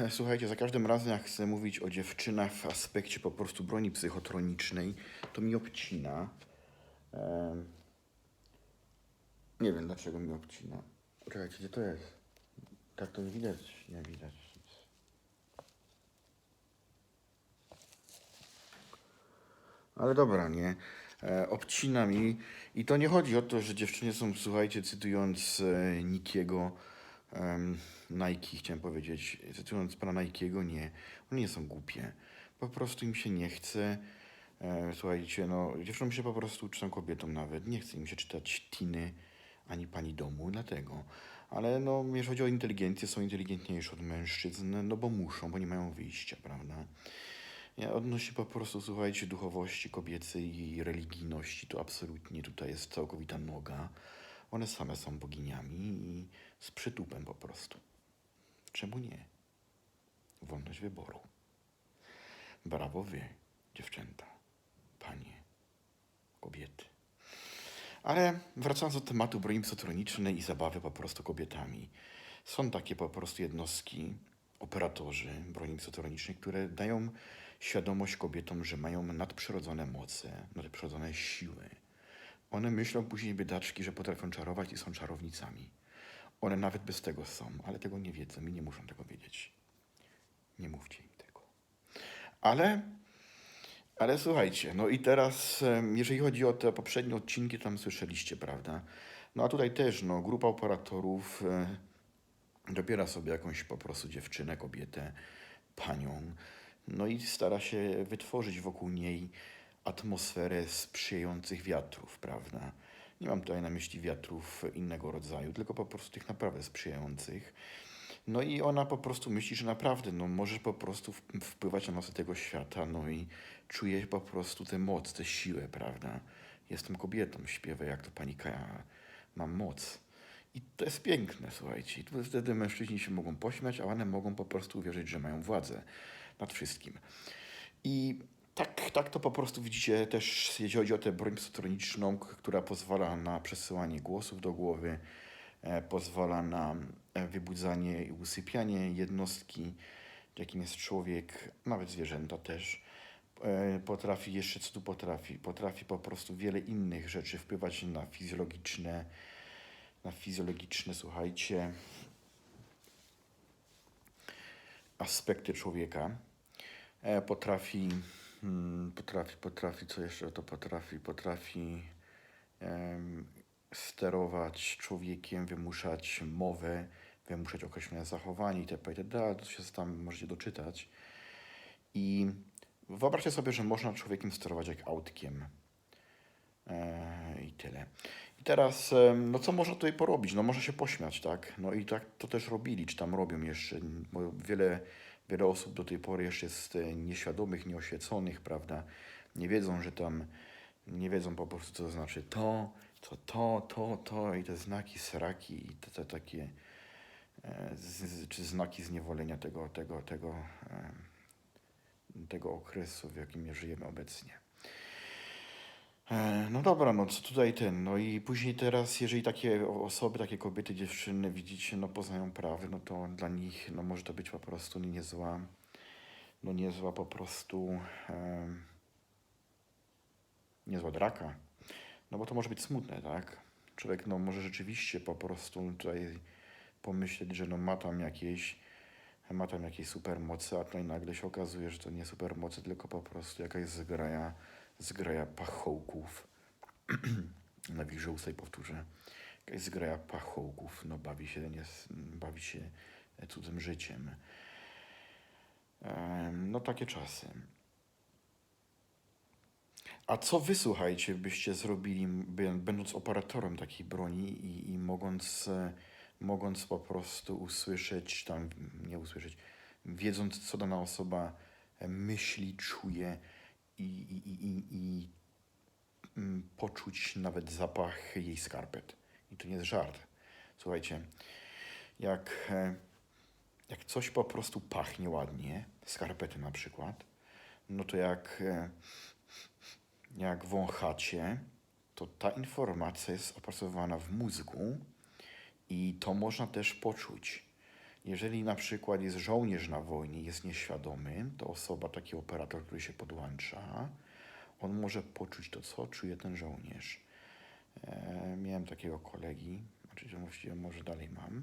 słuchajcie, za każdym razem jak chcę mówić o dziewczynach w aspekcie po prostu broni psychotronicznej, to mi obcina. Em, nie wiem dlaczego mi obcina. Czekajcie, gdzie to jest? Tak to widać? Nie widać. Ale dobra, nie. E, obcina mi. I to nie chodzi o to, że dziewczyny są, słuchajcie, cytując e, Nikiego, em, Nike, chciałem powiedzieć, cytując pana Nike'ego, nie. One nie są głupie. Po prostu im się nie chce. E, słuchajcie, no, dziewczynom się po prostu, czy kobietom nawet, nie chce im się czytać Tiny ani pani domu, dlatego. Ale no, jeżeli chodzi o inteligencję, są inteligentniejsze od mężczyzn, no bo muszą, bo nie mają wyjścia, prawda? Ja odnośnie po prostu, słuchajcie, duchowości kobiecej i religijności, to absolutnie tutaj jest całkowita noga. One same są boginiami i z przytupem po prostu. Czemu nie? Wolność wyboru. Brawo wy, dziewczęta, panie, kobiety. Ale wracając do tematu broni psychotronicznej i zabawy po prostu kobietami. Są takie po prostu jednostki, operatorzy broni psychotronicznej, które dają świadomość kobietom, że mają nadprzyrodzone moce, nadprzyrodzone siły. One myślą później, biedaczki, że potrafią czarować i są czarownicami. One nawet bez tego są, ale tego nie wiedzą i nie muszą tego wiedzieć. Nie mówcie im tego. Ale ale słuchajcie, no i teraz, jeżeli chodzi o te poprzednie odcinki, tam słyszeliście, prawda? No a tutaj też, no, grupa operatorów e, dobiera sobie jakąś po prostu dziewczynę, kobietę, panią, no i stara się wytworzyć wokół niej atmosferę sprzyjających wiatrów, prawda? Nie mam tutaj na myśli wiatrów innego rodzaju, tylko po prostu tych naprawdę sprzyjających. No i ona po prostu myśli, że naprawdę no, może po prostu wpływać na losy tego świata, no i czuje po prostu tę moc, tę siłę, prawda? Jestem kobietą, śpiewę jak to pani Kaja, mam moc. I to jest piękne, słuchajcie. I wtedy mężczyźni się mogą pośmiać, a one mogą po prostu uwierzyć, że mają władzę nad wszystkim. I tak, tak to po prostu widzicie też, jeśli chodzi o tę broń psychotroniczną, k- która pozwala na przesyłanie głosów do głowy, e, pozwala na e, wybudzanie i usypianie jednostki, jakim jest człowiek, nawet zwierzęta też. E, Potrafi jeszcze, co tu potrafi? Potrafi po prostu wiele innych rzeczy wpływać na fizjologiczne, na fizjologiczne, słuchajcie, aspekty człowieka. E, Potrafi, mm, potrafi, potrafi, co jeszcze to potrafi? Potrafi em, sterować człowiekiem, wymuszać mowę, wymuszać określone zachowanie itp. itd. To się tam możecie doczytać. I wyobraźcie sobie, że można człowiekiem sterować jak autkiem. E, I tyle. I teraz, no co można tutaj porobić? No można się pośmiać, tak? No i tak to też robili, czy tam robią jeszcze, bo wiele, wiele osób do tej pory jeszcze jest e, nieświadomych, nieoświeconych, prawda? Nie wiedzą, że tam, nie wiedzą po prostu, co to znaczy to, co to, to, to i te znaki, sraki i te, te takie, e, z, czy znaki zniewolenia tego, tego, tego, em, tego okresu, w jakim żyjemy obecnie. E, No dobra, no co tutaj ten, no i później teraz, jeżeli takie osoby, takie kobiety, dziewczyny, widzicie, no poznają prawy, no to dla nich, no może to być po prostu nie- niezła, no niezła po prostu, niezła draka, no bo to może być smutne, tak? Człowiek, no może rzeczywiście po prostu tutaj pomyśleć, że no ma tam jakieś, ma tam jakieś supermoce, a tutaj nagle się okazuje, że to nie supermoce, tylko po prostu jakaś zgraja, zgraja pachołków. Na wilże ustej powtórzę. Jakaś zgraja pachołków, no bawi się, nie, bawi się cudzym życiem. Em, No takie czasy. A co wy, słuchajcie, byście zrobili, będąc operatorem takiej broni i, i mogąc, mogąc po prostu usłyszeć, tam nie usłyszeć, wiedząc, co dana osoba myśli, czuje i, i, i, i, mm, poczuć nawet zapach jej skarpet. I to nie jest żart. Słuchajcie, jak, e, jak coś po prostu pachnie ładnie, skarpety na przykład, no to jak, e, jak wąchacie, to ta informacja jest opracowana w mózgu i to można też poczuć. Jeżeli na przykład jest żołnierz na wojnie, jest nieświadomy, to osoba, taki operator, który się podłącza, on może poczuć to, co czuje ten żołnierz. E, miałem takiego kolegi, znaczy właściwie może dalej mam.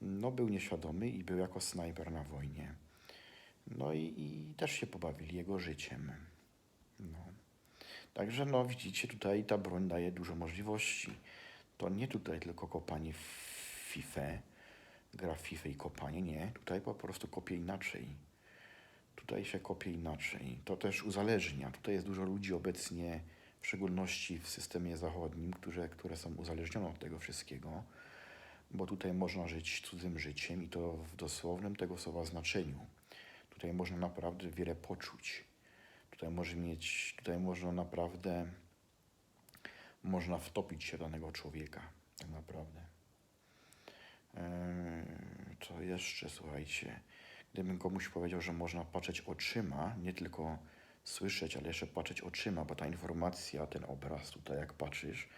No, był nieświadomy i był jako snajper na wojnie. No i, i też się pobawili jego życiem. No. Także no widzicie, tutaj ta broń daje dużo możliwości. To nie tutaj tylko kopanie w FIFA, gra i kopanie, nie. Tutaj po prostu kopie inaczej. Tutaj się kopie inaczej. To też uzależnia. Tutaj jest dużo ludzi obecnie, w szczególności w systemie zachodnim, które, które są uzależnione od tego wszystkiego, bo tutaj można żyć cudzym życiem i to w dosłownym tego słowa znaczeniu. Tutaj można naprawdę wiele poczuć. Tutaj może mieć, tutaj można naprawdę, można wtopić się danego człowieka, tak naprawdę. Eee, Co jeszcze, słuchajcie, gdybym komuś powiedział, że można patrzeć oczyma, nie tylko słyszeć, ale jeszcze patrzeć oczyma, bo ta informacja, ten obraz tutaj, jak patrzysz,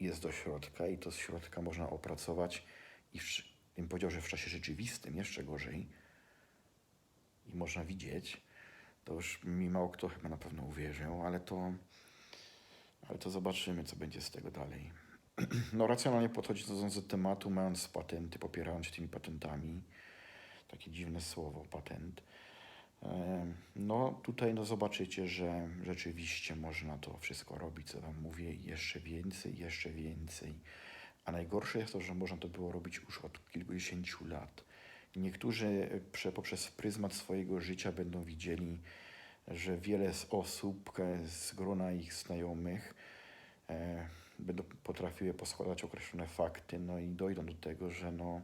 jest do środka i to z środka można opracować i w, bym powiedział, że w czasie rzeczywistym jeszcze gorzej i można widzieć, to już mi mało kto chyba na pewno uwierzył, ale to, ale to zobaczymy, co będzie z tego dalej. No racjonalnie podchodząc do tematu, mając patenty, popierając się tymi patentami, takie dziwne słowo, patent, no tutaj no zobaczycie, że rzeczywiście można to wszystko robić, co wam mówię, jeszcze więcej, jeszcze więcej. A najgorsze jest to, że można to było robić już od kilkudziesięciu lat. Niektórzy prze, poprzez pryzmat swojego życia będą widzieli, że wiele z osób z grona ich znajomych e, będą potrafiły poskładać określone fakty, no i dojdą do tego, że no,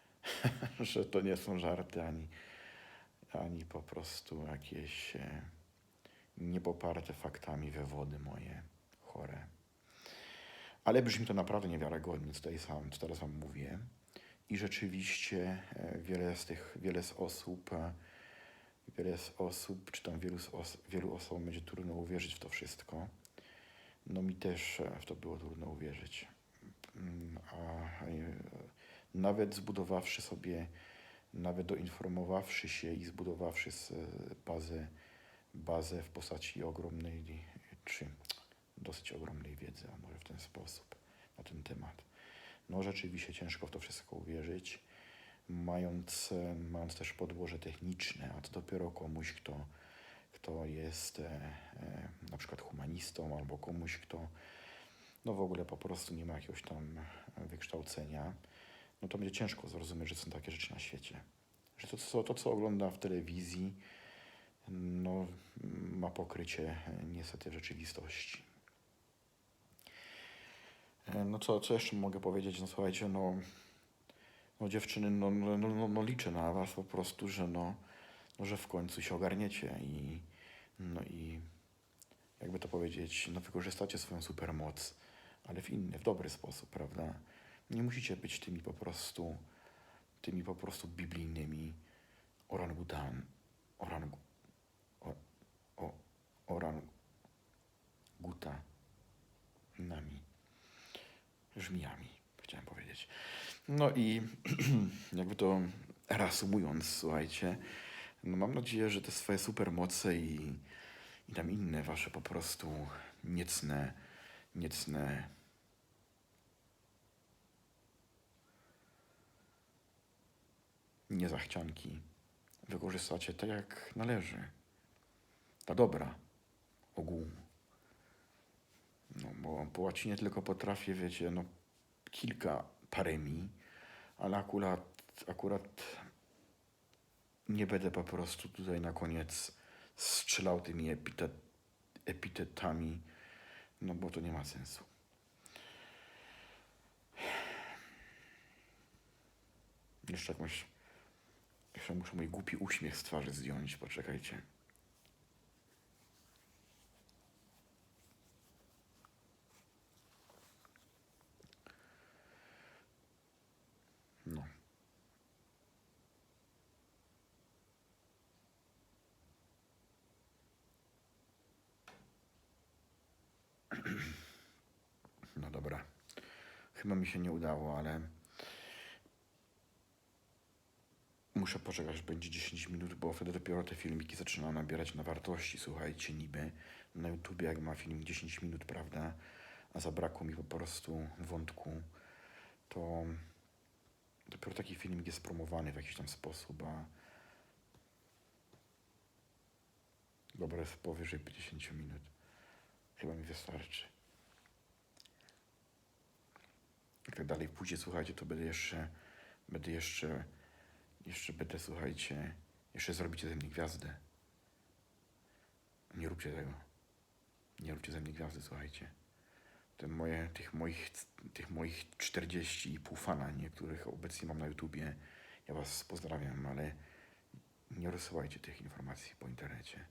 że to nie są żarty ani, ani po prostu jakieś e, niepoparte faktami wywody moje chore. Ale brzmi to naprawdę niewiarygodnie, tutaj sam, co teraz wam mówię. I rzeczywiście e, wiele z tych, wiele z osób, e, wiele z osób, czy tam wielu, os, wielu osobom będzie trudno uwierzyć w to wszystko. No mi też e, w to było trudno uwierzyć. Mm, A e, nawet zbudowawszy sobie, nawet doinformowawszy się i zbudowawszy e, bazę, bazę w postaci ogromnej, czy dosyć ogromnej wiedzy, a może w ten sposób, na ten temat. No rzeczywiście ciężko w to wszystko uwierzyć, mając, mając też podłoże techniczne, a to dopiero komuś, kto, kto jest e, e, na przykład humanistą albo komuś, kto no w ogóle po prostu nie ma jakiegoś tam wykształcenia, no to będzie ciężko zrozumieć, że są takie rzeczy na świecie. Że to, co, to, co ogląda w telewizji, no, ma pokrycie e, niestety w rzeczywistości. E, No co, co jeszcze mogę powiedzieć? No słuchajcie, no, no dziewczyny, no, no, no, no, no liczę na was po prostu, że no, no, że w końcu się ogarniecie i no i jakby to powiedzieć, no wykorzystacie swoją supermoc, ale w inny, w dobry sposób, prawda? Nie musicie być tymi po prostu, tymi po prostu biblijnymi orangutan, orangu, o, o, nami, żmijami, chciałem powiedzieć. No i jakby to reasumując, słuchajcie, no mam nadzieję, że te swoje supermoce i, i tam inne wasze po prostu niecne, niecne niezachcianki wykorzystacie tak jak należy. Dla dobra ogółu. No, bo po łacinie tylko potrafię, wiecie, no kilka paremii, ale akurat, akurat nie będę po prostu tutaj na koniec strzelał tymi epitet, epitetami, no bo to nie ma sensu. Jeszcze jakąś, jeszcze muszę mój głupi uśmiech z twarzy zdjąć, poczekajcie. No. No dobra. Chyba mi się nie udało, ale muszę poczekać, będzie 10 minut, bo wtedy dopiero te filmiki zaczynają nabierać na wartości, słuchajcie, niby na YouTubie, jak ma film 10 minut, prawda, a zabrakło mi po prostu wątku, to dopiero taki filmik jest promowany w jakiś tam sposób, a dobra jest powyżej 50 minut. Chyba mi wystarczy. Jak tak dalej pójdzie, słuchajcie, to będę jeszcze, będę jeszcze, jeszcze będę, słuchajcie, jeszcze zrobicie ze mnie gwiazdę. Nie róbcie tego. Nie róbcie ze mnie gwiazdy, słuchajcie. Te moje, tych moich, tych moich 40 i pół fana, nie, których obecnie mam na YouTubie. Ja was pozdrawiam, ale nie rozsyłajcie tych informacji po internecie.